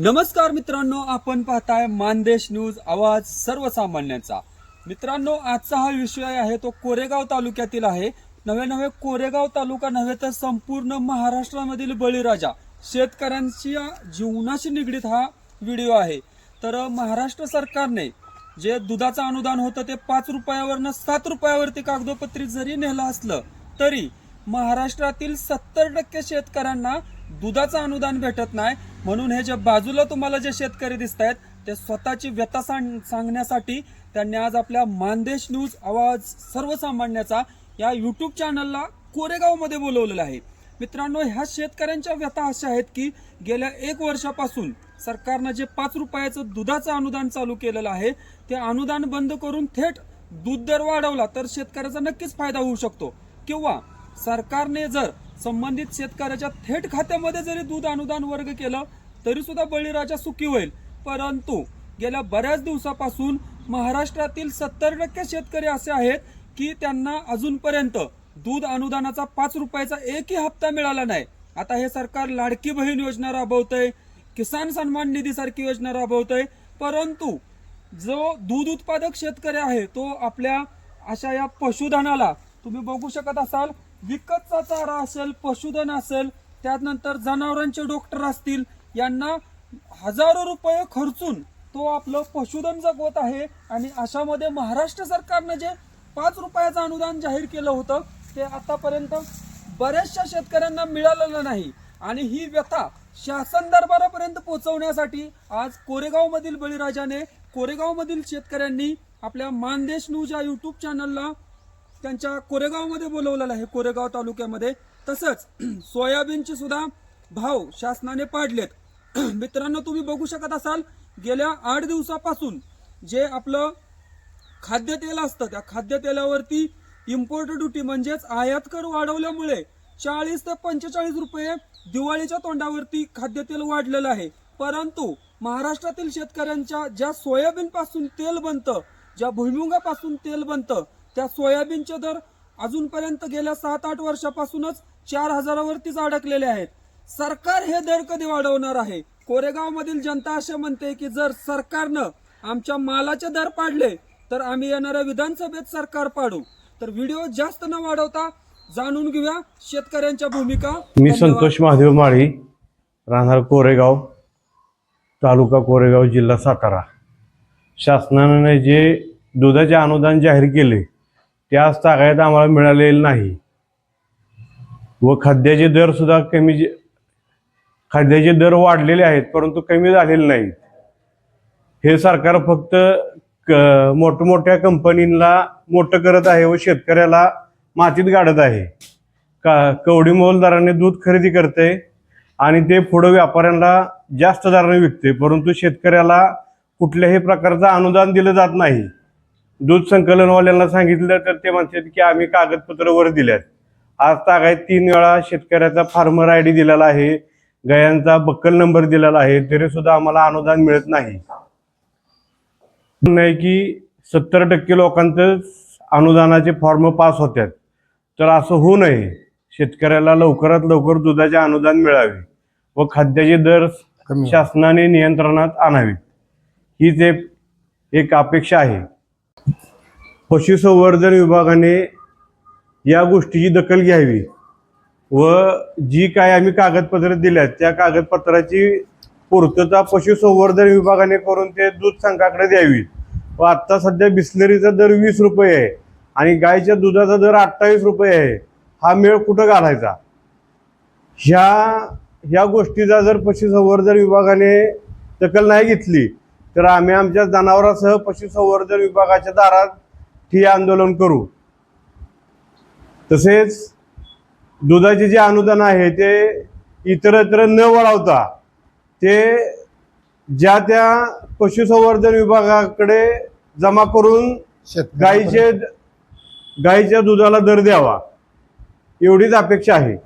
नमस्कार मित्रांनो आपण पाहताय मानदेश न्यूज आवाज सर्वसामान्यांचा. मित्रांनो आजचा हा विषय आहे तो कोरेगाव तालुक्यातील आहे. नवे नवे कोरेगाव तालुका नव्हे तर संपूर्ण महाराष्ट्रामधील बळीराजा शेतकऱ्यांच्या जीवनाशी निगडीत हा व्हिडिओ आहे. तर महाराष्ट्र सरकारने जे दुधाचं अनुदान होतं ते पाच रुपयावरनं सात रुपयावरती कागदोपत्री जरी नेलं असलं तरी महाराष्ट्रातील सत्तर टक्के शेतकऱ्यांना दुधाचं अनुदान भेटत नाही. म्हणून हे जे बाजूला तुम्हाला जे शेतकरी दिसत आहेत ते स्वतःची व्यथा सांग सांगण्यासाठी त्यांनी आज आपल्या मानदेश न्यूज आवाज सर्वसामान्याचा या युट्यूब चॅनलला कोरेगावमध्ये बोलवलेलं आहे. मित्रांनो ह्या शेतकऱ्यांच्या व्यथा अशा आहेत की गेल्या एक वर्षापासून सरकारनं जे पाच रुपयाचं दुधाचं अनुदान चालू केलेलं आहे ते अनुदान बंद करून थेट दूध दर वाढवला तर शेतकऱ्याचा नक्कीच फायदा होऊ शकतो. किंवा सरकारने जर संबंधित शेतकऱ्याच्या थेट खात्यामध्ये जरी दूध अनुदान वर्ग केलं तरी सुद्धा बळीराजा सुखी होईल. परंतु गेल्या बऱ्याच दिवसापासून महाराष्ट्रातील सत्तर टक्के शेतकरी असे आहेत की त्यांना अजूनपर्यंत दूध अनुदानाचा पाच रुपयाचा एकही हप्ता मिळाला नाही. आता हे सरकार लाडकी बहीण योजना राबवतंय किसान सन्मान निधी सारखी योजना राबवतंय. परंतु जो दूध उत्पादक शेतकरी आहे तो आपल्या अशा या पशुधनाला तुम्ही बघू शकत असाल विकतचा चारा असेल पशुधन असेल त्यानंतर जनावरांचे डॉक्टर असतील यांना हजारो रुपये खर्चून तो आपलं पशुधन जगवत आहे. आणि अशामध्ये महाराष्ट्र सरकारनं जे पाच रुपयाचं अनुदान जाहीर केलं होतं ते आतापर्यंत बऱ्याचशा शेतकऱ्यांना मिळालेलं नाही. आणि ही व्यथा शासन दरबारापर्यंत पोहोचवण्यासाठी आज कोरेगावमधील बळीराजाने कोरेगावमधील शेतकऱ्यांनी आपल्या मानदेश न्यूज या यूट्यूब चॅनलला त्यांच्या कोरेगावमध्ये बोलवलेलं आहे कोरेगाव तालुक्यामध्ये. तसंच सोयाबीनचे सुद्धा भाव शासनाने पाडलेत. मित्रांनो तुम्ही बघू शकत असाल गेल्या आठ दिवसापासून जे आपलं खाद्यतेल असतं त्या खाद्यतेलावरती इम्पोर्ट ड्युटी म्हणजेच आयात कर वाढवल्यामुळे चाळीस ते पंचेचाळीस रुपये दिवाळीच्या तोंडावरती खाद्यतेल वाढलेलं आहे. परंतु महाराष्ट्रातील शेतकऱ्यांच्या ज्या सोयाबीन पासून तेल बनतं ज्या भुईमुगापासून तेल बनतं त्या सोयाबीनचे दर अजूनपर्यंत गेल्या सात आठ वर्षापासूनच चार हजारावरतीच अडकलेले आहेत. सरकार हे दर कधी वाढवणार आहे? कोरेगाव मधील जनता असे म्हणते की जर सरकारनं आमच्या मालाचे दर पाडले तर आम्ही येणाऱ्या विधानसभेत सरकार पाडू. तर व्हिडिओ जास्त न वाढवता जाणून घेऊया शेतकऱ्यांच्या भूमिका. मी. संतोष महादेव माळी राहणार कोरेगाव तालुका कोरेगाव जिल्हा सातारा. शासनाने जे दुधाचे अनुदान जाहीर केले ते तागायत आम्हाला मिळालेलं नाही. व खाद्याचे दर सुद्धा कमी जे- खाद्याचे दर वाढलेले आहेत परंतु कमी झालेले नाहीत. हे सरकार फक्त क- मोठमोठ्या कंपनींना मोठं करत आहे व शेतकऱ्याला मातीत गाडत आहे. का कवडी मोलदाराने दूध खरेदी करते आणि ते पुढं व्यापाऱ्यांना जास्त दराने विकते परंतु शेतकऱ्याला कुठल्याही प्रकारचं अनुदान दिलं जात नाही. दूध संकलनवाल्यांना सांगितलं तर ते म्हणतात की आम्ही कागदपत्र वर दिल्यात. आज तागायत तीन वेळा शेतकऱ्याचा फार्मर आय डी दिलेला आहे. गायांचा बक्कल नंबर दिलेला आहे. तरी सुद्धा आम्हाला अनुदान मिळत नाही. नाही की सत्तर टक्के लोकांचं अनुदानाचे फॉर्म पास होतात तर असं होऊ नये. शेतकऱ्याला लवकरात लवकर दुधाचे अनुदान मिळावे व खाद्याचे दर शासनाने नियंत्रणात आणावे हीच एक एक अपेक्षा आहे. पशुसंवर्धन विभागाने या गोष्टीची दखल घ्यावी व जी काय आम्ही कागदपत्र दिल्यात त्या कागदपत्राची पूर्तता पशुसंवर्धन विभागाने करून ते दूध संघाकडे द्यावी. व आत्ता सध्या बिस्लरीचा दर वीस रुपये आहे आणि गायच्या दुधाचा दर अठ्ठावीस रुपये आहे. हा मेळ कुठं घालायचा? ह्या ह्या गोष्टीचा जर पशुसंवर्धन विभागाने दखल नाही घेतली तर आम्ही आमच्या जनावरांसह पशुसंवर्धन विभागाच्या दारात ठिय्या आंदोलन करू. तसेच दुधाचे जे अनुदान आहे ते इतरत्र न वळवता ते ज्या त्या पशुसंवर्धन विभागाकडे जमा करून गाईचे गाईच्या दुधाला दर द्यावा एवढीच अपेक्षा आहे.